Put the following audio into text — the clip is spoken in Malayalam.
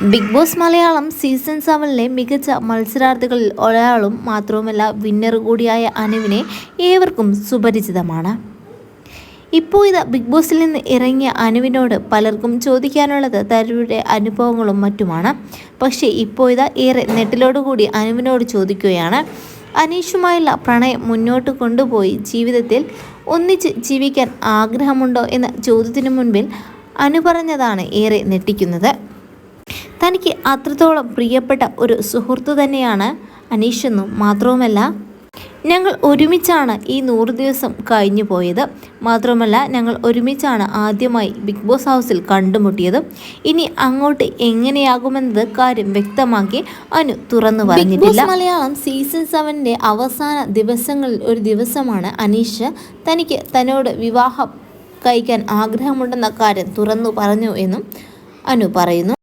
ബിഗ് ബോസ് മലയാളം സീസൺ സെവനിലെ മികച്ച മത്സരാർത്ഥികളിൽ ഒരാളും മാത്രവുമല്ല വിന്നർ കൂടിയായ അനുവിനെ ഏവർക്കും സുപരിചിതമാണ്. ഇപ്പോൾ ഇത് ബിഗ് ബോസിൽ നിന്ന് ഇറങ്ങിയ അനുവിനോട് പലർക്കും ചോദിക്കാനുള്ളത് തരൂരുടെ അനുഭവങ്ങളും മറ്റുമാണ്. പക്ഷേ ഇപ്പോൾ ഇത് ഏറെ നെട്ടിലോടുകൂടി അനുവിനോട് ചോദിക്കുകയാണ്. അനീഷുമായുള്ള പ്രണയം മുന്നോട്ട് കൊണ്ടുപോയി ജീവിതത്തിൽ ഒന്നിച്ച് ജീവിക്കാൻ ആഗ്രഹമുണ്ടോ എന്ന ചോദ്യത്തിന് മുൻപിൽ അനു പറഞ്ഞതാണ് ഏറെ ഞെട്ടിക്കുന്നത്. തനിക്ക് അത്രത്തോളം പ്രിയപ്പെട്ട ഒരു സുഹൃത്തു തന്നെയാണ് അനീഷെന്നും മാത്രവുമല്ല ഞങ്ങൾ ഒരുമിച്ചാണ് ഈ നൂറ് ദിവസം കഴിഞ്ഞു പോയത്. മാത്രമല്ല ഞങ്ങൾ ഒരുമിച്ചാണ് ആദ്യമായി ബിഗ് ബോസ് ഹൗസിൽ കണ്ടുമുട്ടിയത്. ഇനി അങ്ങോട്ട് എങ്ങനെയാകുമെന്നത് കാര്യം വ്യക്തമാക്കി അനു തുറന്നു പറഞ്ഞിട്ടില്ല. മലയാളം സീസൺ സെവന്റെ അവസാന ദിവസങ്ങളിൽ ഒരു ദിവസമാണ് അനീഷ് തനിക്ക് തന്നോട് വിവാഹം കഴിക്കാൻ ആഗ്രഹമുണ്ടെന്ന കാര്യം തുറന്നു പറഞ്ഞു എന്നും അനു പറയുന്നു.